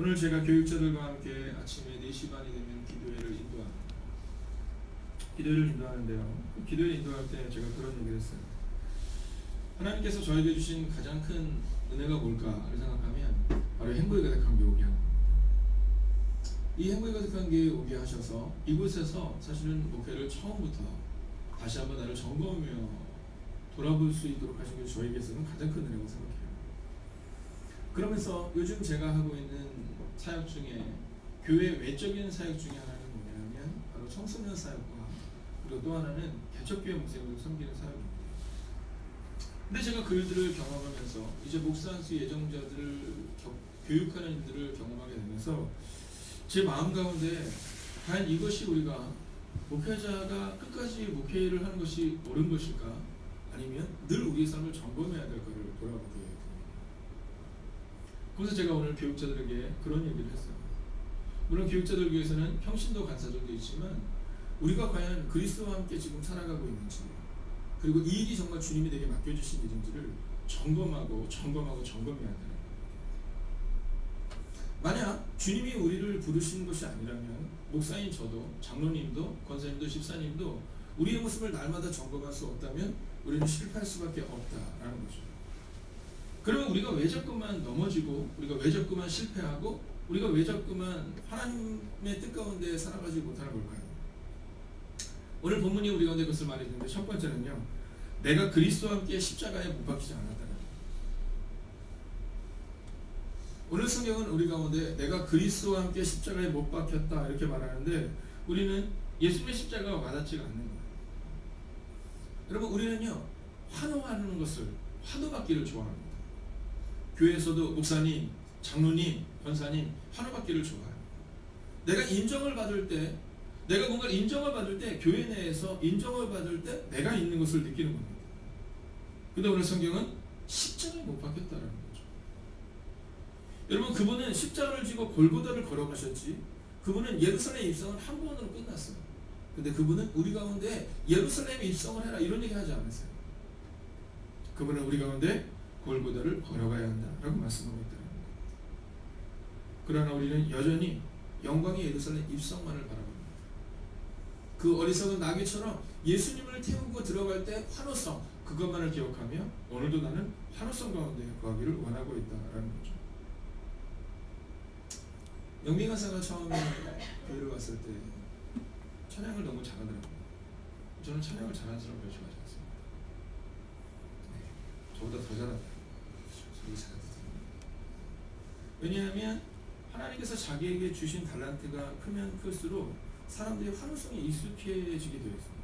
오늘 제가 교육자들과 함께 아침에 4시 반이 되면 기도회를 인도합니다. 기도회를 인도하는데요. 그 기도회를 인도할 때 제가 그런 얘기를 했어요. 하나님께서 저에게 주신 가장 큰 은혜가 뭘까를 생각하면 바로 행복에 가득한 게 오게 하는. 이 행복에 가득한 게 오게 하셔서 이곳에서 사실은 목회를 처음부터 다시 한번 나를 점검하며 돌아볼 수 있도록 하신 게 저에게서는 가장 큰 은혜라고 생각해요. 그러면서 요즘 제가 하고 있는 사역 중에 교회 외적인 사역 중에 하나는 뭐냐면 바로 청소년 사역과 그리고 또 하나는 개척교회 목사님을 섬기는 사역입니다. 근데 제가 그 일들을 경험하면서 이제 목사 한수 예정자들을 겨- 교육하는 일들을 경험하게 되면서 제 마음 가운데 과연 이것이 우리가 목회자가 끝까지 목회를 하는 것이 옳은 것일까? 아니면 늘 우리의 삶을 점검해야 될 것을 돌아보게. 그래서 제가 오늘 교육자들에게 그런 얘기를 했어요. 물론 교육자들 위해서는 평신도 간사절도 있지만 우리가 과연 그리스도와 함께 지금 살아가고 있는지 그리고 이 일이 정말 주님이 내게 맡겨주신 일인지를 점검하고 점검하고 점검해야 거예요. 만약 주님이 우리를 부르신 것이 아니라면 목사인 저도 장로님도 권사님도 집사님도 우리의 모습을 날마다 점검할 수 없다면 우리는 실패할 수밖에 없다라는 거죠. 그러면 우리가 왜 자꾸만 넘어지고 우리가 왜 자꾸만 실패하고 우리가 왜 자꾸만 하나님의 뜻 가운데 살아가지 못하는 걸까요? 오늘 본문이 우리 가운데 그것을 말해주는데 첫 번째는요. 내가 그리스도와 함께 십자가에 못 박히지 않았다는. 오늘 성경은 우리 가운데 내가 그리스도와 함께 십자가에 못 박혔다 이렇게 말하는데 우리는 예수님의 십자가가 와닿지가 않는 거예요. 여러분 우리는요 환호하는 것을 환호받기를 좋아합니다. 교회에서도 목사님, 장로님, 권사님 환호받기를 좋아해요. 내가 인정을 받을 때, 내가 뭔가 인정을 받을 때 교회 내에서 인정을 받을 때 내가 있는 것을 느끼는 겁니다. 근데 오늘 성경은 십자가에 못 박혔다라는 거죠. 여러분 그분은 십자가를 지고 골고다를 걸어가셨지. 그분은 예루살렘 입성은 한 번으로 끝났어요. 근데 그분은 우리 가운데 예루살렘에 입성을 해라 이런 얘기 하지 않으세요. 그분은 우리 가운데 골고다를 걸어가야 한다라고 말씀하고 있다는 겁니다. 그러나 우리는 여전히 영광의 예루살렘 입성만을 바라봅니다. 그 어리석은 나귀처럼 예수님을 태우고 들어갈 때 환호성 그것만을 기억하며 오늘도 나는 환호성 가운데 거하기를 원하고 있다라는 거죠. 영민 가사가 처음에 교회를 왔을 때 찬양을 너무 잘하더라고요. 저는 찬양을 잘하는 사람 별로 좋아하지 않습니다. 네, 저보다 더 잘하더라고요. 저기 잘하더라고요. 왜냐하면 하나님께서 자기에게 주신 달란트가 크면 클수록 사람들이 환호성에 익숙해지게 되어 있습니다.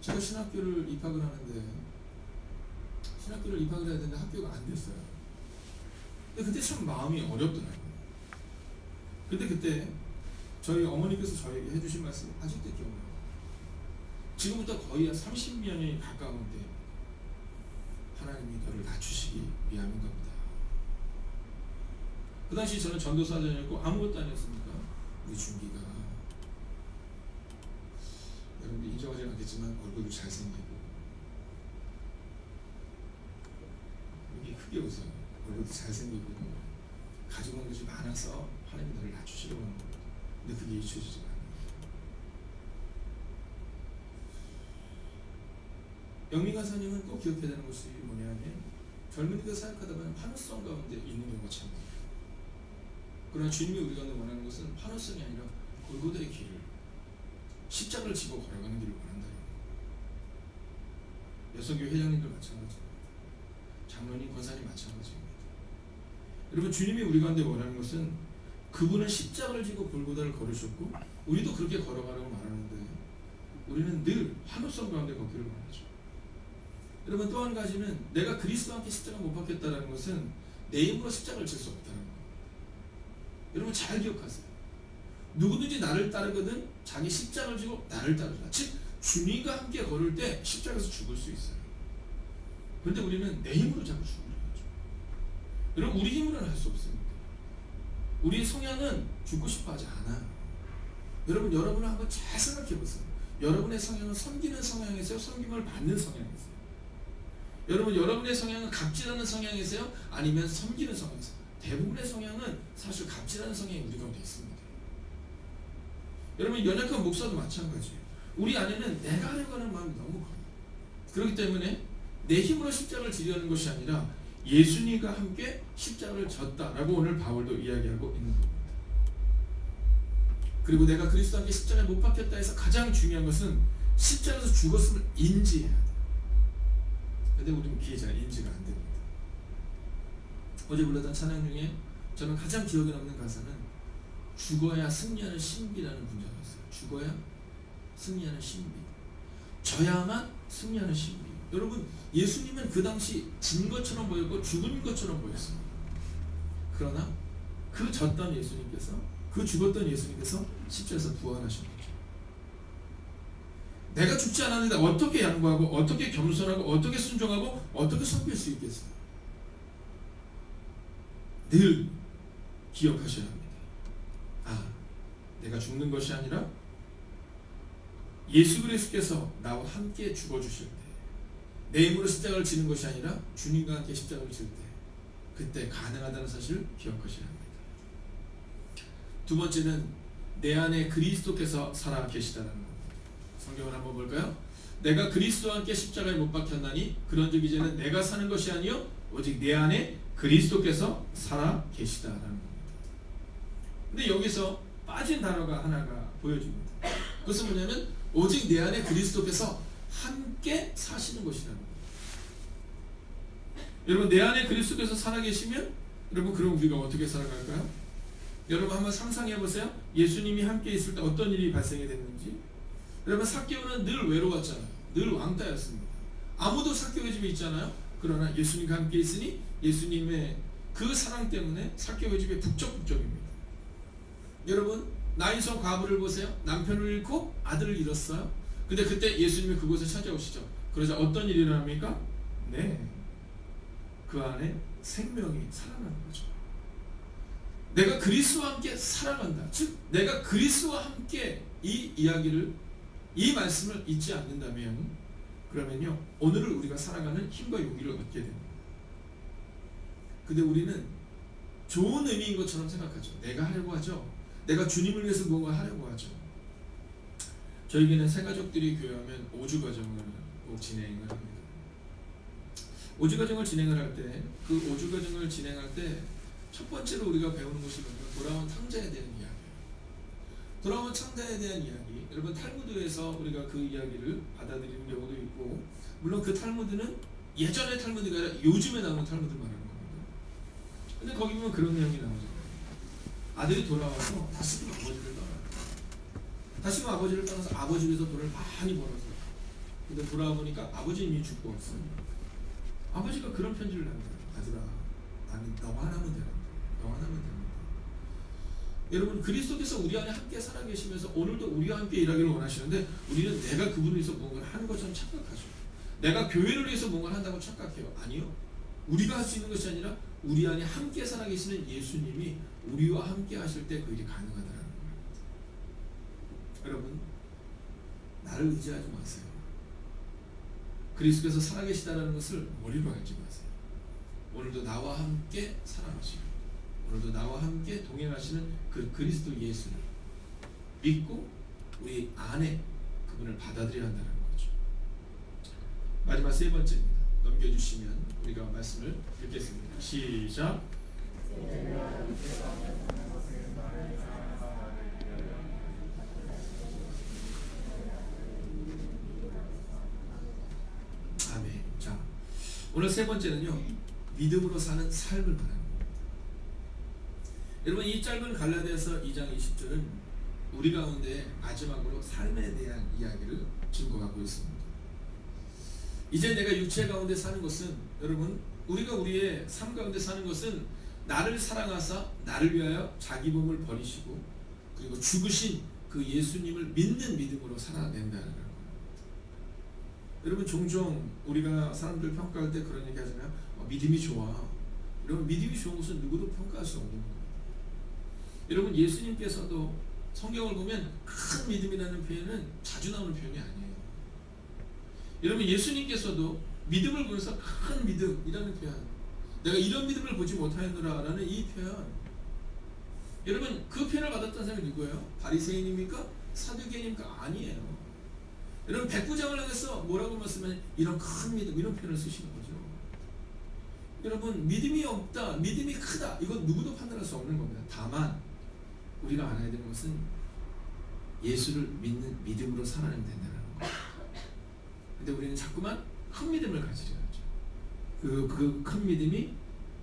제가 신학교를 입학을 하는데 신학교를 입학을 해야 되는데 학교가 안 됐어요. 근데 그때 참 마음이 어렵더라고요. 근데 그때 저희 어머니께서 저에게 해주신 말씀 아직도 기억나요. 지금부터 거의 한 30년이 가까운 데 하나님이 너를 낮추시기 위함인 겁니다. 그 당시 저는 전도사전이었고 아무것도 아니었습니까? 우리 준기가 여러분들 인정하지 않겠지만 얼굴도 잘생기고 이게 크게 웃어요. 얼굴도 잘생기고 가지고 있는 것이 많아서 하나님이 너를 낮추시려고 하는 겁니다. 근데 그게 잊혀지지가 않아요. 영미가사님은 꼭 기억해야 되는 것이 뭐냐면 젊은이가 사역하다 보면 환호성 가운데 있는 경우가 참 많아요. 그러나 주님이 우리가 원하는 것은 환호성이 아니라 골고다의 길을 십자가를 지고 걸어가는 길을 원한다는 거예요. 여성교회 회장님들 마찬가지입니다. 장로님, 권사님 마찬가지입니다. 여러분 주님이 우리 가운데 원하는 것은 그분은 십자가를 지고 골고다를 걸으셨고 우리도 그렇게 걸어가라고 말하는데 우리는 늘 환호성 가운데 걷기를 원하죠. 여러분 또 한 가지는 내가 그리스도와 함께 십자가 못 박혔다는 것은 내 힘으로 십자가를 질 수 없다는 거예요. 여러분 잘 기억하세요. 누구든지 나를 따르거든 자기 십자가를 지고 나를 따르라. 즉 주님과 함께 걸을 때 십자가에서 죽을 수 있어요. 그런데 우리는 내 힘으로 자꾸 죽으려 하죠. 여러분 우리 힘으로는 할 수 없습니다. 우리의 성향은 죽고 싶어 하지 않아요. 여러분 여러분은 한번 잘 생각해 보세요. 여러분의 성향은 섬기는 성향이세요? 섬김을 받는 성향이세요? 여러분 여러분의 성향은 각질하는 성향이세요? 아니면 섬기는 성향이세요? 대부분의 성향은 사실 갑질하는 성향이 우리 가운데 있습니다. 여러분 연약한 목사도 마찬가지예요. 우리 안에는 내가 하려고 하는 마음이 너무 커요. 그렇기 때문에 내 힘으로 십자가를 지려는 것이 아니라 예수님과 함께 십자가를 졌다라고 오늘 바울도 이야기하고 있는 겁니다. 그리고 내가 그리스도와 함께 십자가에 못 박혔다 해서 가장 중요한 것은 십자가에서 죽었음을 인지해야 돼. 근데 우리는 그게 잘 인지가 안 됩니다. 어제 불렀던 찬양 중에 저는 가장 기억에 남는 가사는 죽어야 승리하는 신비라는 문장이었어요. 죽어야 승리하는 신비. 져야만 승리하는 신비. 여러분 예수님은 그 당시 진 것처럼 보였고 죽은 것처럼 보였습니다. 그러나 그 졌던 예수님께서 그 죽었던 예수님께서 십자에서 거죠. 내가 죽지 않았는데 어떻게 양보하고 어떻게 겸손하고 어떻게 순종하고 어떻게 섬길 수 있겠어요? 늘 기억하셔야 합니다. 아, 내가 죽는 것이 아니라 예수 그리스도께서 나와 함께 죽어 주실 때, 내 힘으로 십자가를 지는 것이 아니라 주님과 함께 십자가를 질 때, 그때 가능하다는 사실을 기억하셔야 합니다. 두 번째는 내 안에 그리스도께서 살아 계시다는 것. 성경을 한번 볼까요? 내가 그리스도와 함께 십자가에 못 박혔나니 그런즉 이제는 내가 사는 것이 아니요 오직 내 안에 그리스도께서 살아 계시다라는 겁니다. 근데 여기서 빠진 단어가 하나가 보여집니다. 그것은 뭐냐면 오직 내 안에 그리스도께서 함께 사시는 것이라는 겁니다. 여러분 내 안에 그리스도께서 살아 계시면 여러분 그럼 우리가 어떻게 살아갈까요? 여러분 한번 상상해 보세요. 예수님이 함께 있을 때 어떤 일이 발생이 됐는지. 여러분 사개오는 늘 외로웠잖아요. 늘 왕따였습니다. 아무도 사개오의 집에 있잖아요. 그러나 예수님과 함께 있으니 예수님의 그 사랑 때문에 사개오의 집에 북적북적입니다. 여러분 나인성 과부를 보세요. 남편을 잃고 아들을 잃었어요. 근데 그때 예수님이 그곳에 찾아오시죠. 그러자 어떤 일이 일어납니까? 네. 그 안에 생명이 살아나는 거죠. 내가 그리스도와 함께 살아간다. 즉 내가 그리스도와 함께 이 이야기를 이 말씀을 잊지 않는다면 그러면요 오늘을 우리가 살아가는 힘과 용기를 얻게 됩니다. 근데 우리는 좋은 의미인 것처럼 생각하죠. 내가 하려고 하죠. 내가 주님을 위해서 무언가 하려고 하죠. 저에게는 새 가족들이 교회하면 오주 과정을 꼭 진행을 합니다. 오주 과정을 진행을 할 때 그 오주 과정을 진행할 때 첫 번째로 우리가 배우는 것이 뭐냐면 돌아온 탕자에 대한 이야기예요. 돌아온 탕자에 대한 이야기. 여러분 탈무드에서 우리가 그 이야기를 받아들이는 경우도 있고 물론 그 탈무드는 예전의 탈무드가 아니라 요즘에 나오는 탈무드를 말하는 겁니다. 근데 거기 보면 그런 내용이 나오죠. 아들이 돌아와서 다시금 아버지를 떠나요. 다시금 아버지를 떠나서 아버지에서 돈을 많이 벌어서 근데 돌아와 보니까 아버지는 이미 죽고 없어요. 아버지가 그런 편지를 남겨요. 아들아, 나는 너만 하면 되는 너만 하면 됩니다. 여러분 그리스도께서 우리 안에 함께 살아계시면서 오늘도 우리와 함께 일하기를 원하시는데 우리는 내가 그분을 위해서 뭔가를 하는 것처럼 착각하죠. 내가 교회를 위해서 뭔가를 한다고 착각해요. 아니요. 우리가 할 수 있는 것이 아니라 우리 안에 함께 살아계시는 예수님이 우리와 함께 하실 때 그 일이 가능하다는 거예요. 여러분 나를 의지하지 마세요. 그리스도께서 살아계시다는 것을 머리로 알지 마세요. 오늘도 나와 함께 살아가시고 오늘도 나와 함께 동행하시는 그 그리스도 예수를 믿고 우리 안에 그분을 받아들여야 한다는 거죠. 마지막 세 번째입니다. 넘겨주시면 우리가 말씀을 읽겠습니다. 시작. 아멘. 자, 오늘 세 번째는요. 믿음으로 사는 삶을 말하는 겁니다. 여러분 이 짧은 갈라디아서 2장 20절은 우리 가운데 마지막으로 삶에 대한 이야기를 증거하고 있습니다. 이제 내가 육체 가운데 사는 것은 여러분 우리가 우리의 삶 가운데 사는 것은 나를 사랑하사 나를 위하여 자기 몸을 버리시고 그리고 죽으신 그 예수님을 믿는 믿음으로 살아낸다는 거예요. 여러분 종종 우리가 사람들 평가할 때 그런 얘기 하잖아요. 어, 믿음이 좋아. 여러분 믿음이 좋은 것은 누구도 평가할 수 없는 거예요. 여러분 예수님께서도 성경을 보면 큰 믿음이라는 표현은 자주 나오는 표현이 아니에요. 여러분 예수님께서도 믿음을 보면서 큰 믿음이라는 표현 내가 이런 믿음을 보지 못하였노라라는 이 표현. 여러분 그 표현을 받았던 사람이 누구예요? 바리새인입니까? 사두개인입니까? 아니에요. 여러분 백부장을 향해서 뭐라고 말씀하면 이런 큰 믿음 이런 표현을 쓰시는 거죠. 여러분 믿음이 없다, 믿음이 크다 이건 누구도 판단할 수 없는 겁니다. 다만 우리가 알아야 되는 것은 예수를 믿는 믿음으로 살아내면 된다는 거. 근데 우리는 자꾸만 큰 믿음을 가지려 하죠. 그그큰 믿음이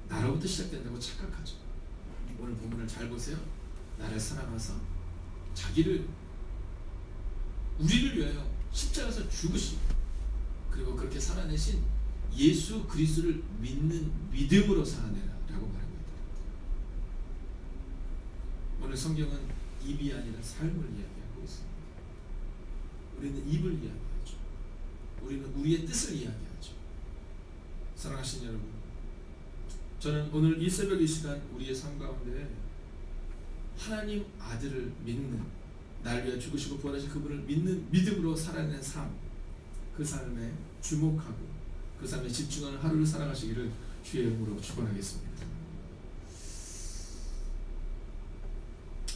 나로부터 시작된다고 착각하죠. 오늘 본문을 잘 보세요. 나를 사랑하사 자기를 우리를 위하여 십자가에서 죽으시고 그리고 그렇게 살아내신 예수 그리스도를 믿는 믿음으로 살아내라라고 말합니다. 오늘 성경은 입이 아니라 삶을 이야기하고 있습니다. 우리는 입을 이야기하죠. 우리는 우리의 뜻을 이야기하죠. 사랑하신 여러분, 저는 오늘 이 새벽 이 시간 우리의 삶 가운데 하나님 아들을 믿는 날 위해 죽으시고 부활하신 그분을 믿는 믿음으로 살아내는 삶, 그 삶에 주목하고 그 삶에 집중하는 하루를 살아가시기를 주의 이름으로 축원하겠습니다.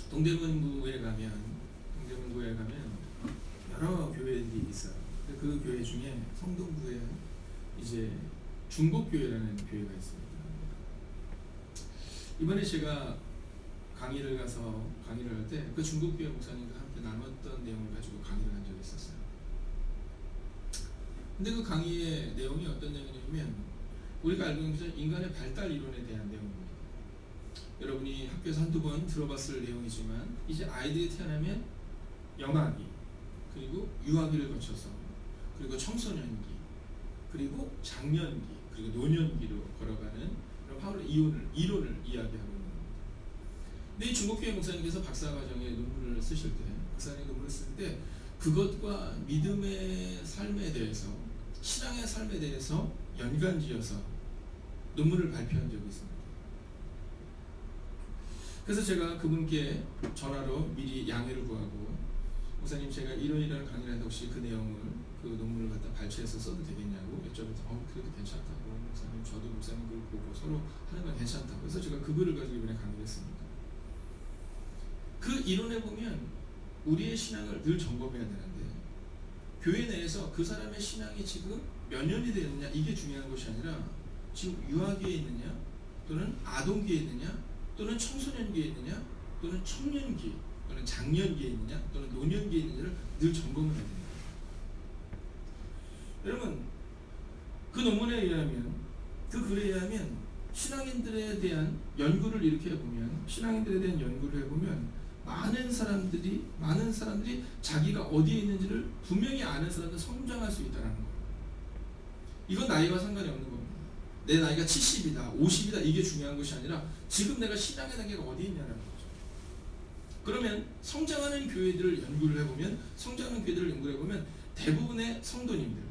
동대문구에 가면 동대문구에 가면 여러 교회들이 있어요. 그 교회 중에 성동구에 이제 중복교회라는 교회가 있습니다. 이번에 제가 강의를 가서 강의를 할 때 그 중국교회 목사님과 함께 나눴던 내용을 가지고 강의를 한 적이 있었어요. 근데 그 강의의 내용이 어떤 내용이냐면 우리가 알고 있는 인간의 발달 이론에 대한 내용입니다. 여러분이 학교에서 한두 번 들어봤을 내용이지만 이제 아이들이 태어나면 영아기 그리고 유아기를 거쳐서 그리고 청소년기 그리고 장년기 그리고 노년기로 걸어가는 파울의 이론을 이론을 이야기하고 있는 겁니다. 근데 이 중국교회 목사님께서 박사과정에 논문을 쓰실 때 박사님 논문을 쓸 때 그것과 믿음의 삶에 대해서 신앙의 삶에 대해서 연관지어서 논문을 발표한 적이 있습니다. 그래서 제가 그분께 전화로 미리 양해를 구하고 목사님 제가 이런 이런 강의를 하는데 혹시 그 내용을 그 논문을 갖다 발췌해서 써도 되겠냐고 여쭤봤더니 어 그래도 괜찮다고 목사님 저도 목사님 글 보고 서로 하는 건 괜찮다고 그래서 제가 그 글을 가지고 이번에 강의를 했습니다. 그 이론에 보면 우리의 신앙을 늘 점검해야 되는데 교회 내에서 그 사람의 신앙이 지금 몇 년이 되느냐 이게 중요한 것이 아니라 지금 유아기에 있느냐 또는 아동기에 있느냐 또는 청소년기에 있느냐 또는 청년기 또는 장년기에 있느냐 또는 노년기에 있느냐를 늘 점검을 해야 됩니다. 여러분 그 논문에 의하면 그 글에 의하면 신앙인들에 대한 연구를 이렇게 해보면 신앙인들에 대한 연구를 해보면 많은 사람들이 많은 사람들이 자기가 어디에 있는지를 분명히 아는 사람들 성장할 수 있다는 거예요. 이건 나이와 상관이 없는 겁니다. 내 나이가 70이다, 50이다 이게 중요한 것이 아니라 지금 내가 신앙의 단계가 어디 있냐는 거죠. 그러면 성장하는 교회들을 연구를 해보면 성장하는 교회들을 연구를 해보면 대부분의 성도님들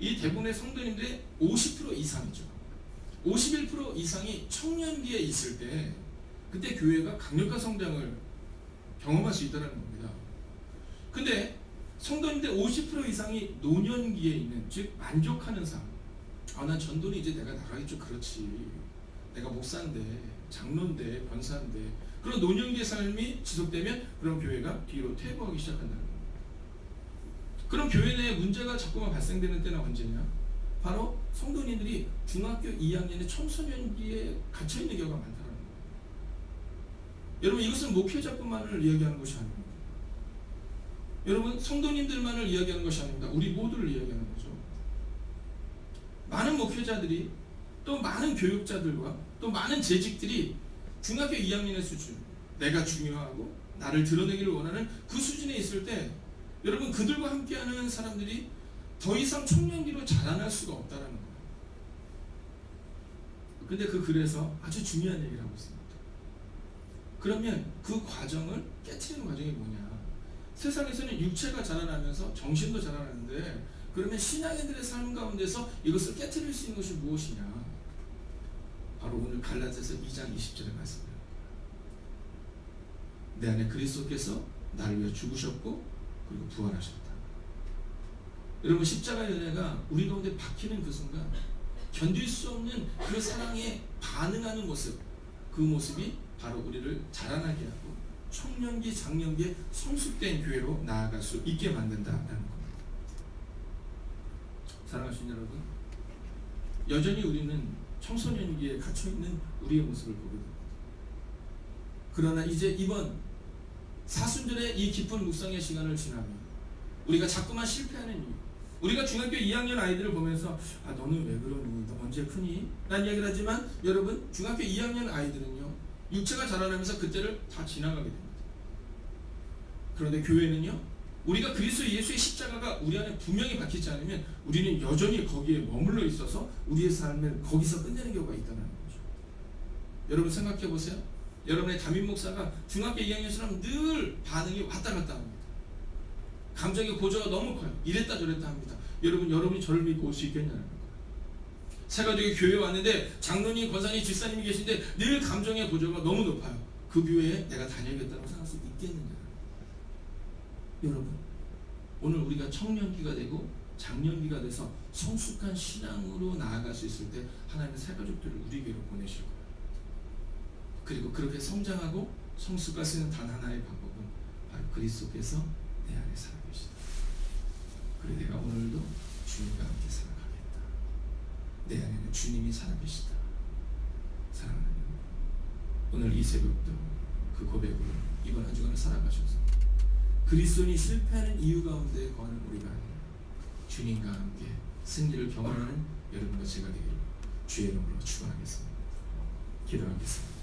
이 대부분의 성도님들의 50% 이상이죠. 51% 이상이 청년기에 있을 때 그때 교회가 강력한 성장을 경험할 수 있다는 겁니다. 근데 성도님들 50% 이상이 노년기에 있는 즉 만족하는 삶. 아, 난 전도는 이제 내가 나가기 좀 그렇지. 내가 목사인데, 장로인데, 권사인데. 그런 노년기의 삶이 지속되면 그런 교회가 뒤로 퇴보하기 시작한다는. 그럼 교회 내에 문제가 자꾸만 발생되는 때는 언제냐? 바로 성도님들이 중학교 2학년의 청소년기에 갇혀 있는 경우가 많다는. 여러분 이것은 목회자뿐만을 이야기하는 것이 아닙니다. 여러분 성도님들만을 이야기하는 것이 아닙니다. 우리 모두를 이야기하는 거죠. 많은 목회자들이 또 많은 교육자들과 또 많은 재직들이 중학교 2학년의 수준, 내가 중요하고 나를 드러내기를 원하는 그 수준에 있을 때 여러분 그들과 함께하는 사람들이 더 이상 청년기로 자라날 수가 없다는 거예요. 근데 그 글에서 아주 중요한 얘기를 하고 있습니다. 그러면 그 과정을 깨트리는 과정이 뭐냐? 세상에서는 육체가 자라나면서 정신도 자라나는데 그러면 신앙인들의 삶 가운데서 이것을 깨트릴 수 있는 것이 무엇이냐? 바로 오늘 갈라디아서 2장 20절의 말씀입니다. 내 안에 그리스도께서 나를 위해 죽으셨고 그리고 부활하셨다. 여러분 십자가의 은혜가 우리 가운데 박히는 그 순간 견딜 수 없는 그 사랑에 반응하는 모습 그 모습이 바로 우리를 자라나게 하고 청년기 장년기에 성숙된 교회로 나아갈 수 있게 만든다라는 겁니다. 사랑하시는 여러분, 여전히 우리는 청소년기에 갇혀 있는 우리의 모습을 보게 됩니다. 그러나 이제 이번 사순절의 이 깊은 묵상의 시간을 지나면 우리가 자꾸만 실패하는 이유 우리가 중학교 2학년 아이들을 보면서 아 너는 왜 그러니 너 언제 크니? 라는 이야기를 하지만 여러분 중학교 2학년 아이들은요 육체가 자라나면서 그때를 다 지나가게 됩니다 그런데 교회는요 우리가 그리스도 예수의 십자가가 우리 안에 분명히 박히지 않으면 우리는 여전히 거기에 머물러 있어서 우리의 삶을 거기서 끝내는 경우가 있다는 거죠 여러분 생각해 보세요 여러분의 담임 목사가 중학교 2학년처럼 늘 반응이 왔다 갔다 합니다. 감정의 고조가 너무 커요. 이랬다 저랬다 합니다. 여러분 여러분이 저를 믿고 올 수 있겠냐는 거예요. 새가족이 교회 에 왔는데 장로님, 권사님, 집사님이 계신데 늘 감정의 고조가 너무 높아요. 그 교회에 내가 다녀야겠다고 생각할 수 있겠느냐. 여러분 오늘 우리가 청년기가 되고 장년기가 돼서 성숙한 신앙으로 나아갈 수 있을 때 하나님은 새가족들을 우리 교회로 보내실 거예요. 그리고 그렇게 성장하고 성숙할 수 있는 단 하나의 방법은 바로 그리스도께서 내 안에 살아계시다. 그래 내가 오늘도 주님과 함께 살아가겠다. 내 안에는 주님이 살아계시다. 사랑하는 오늘 이 새벽도 그 고백으로 이번 한 주간을 살아가셔서 그리스도인이 실패하는 이유 가운데 거하는 우리가 주님과 함께 승리를 경험하는 여러분과 제가 되기를 주의 이름으로 축원하겠습니다. 기도하겠습니다.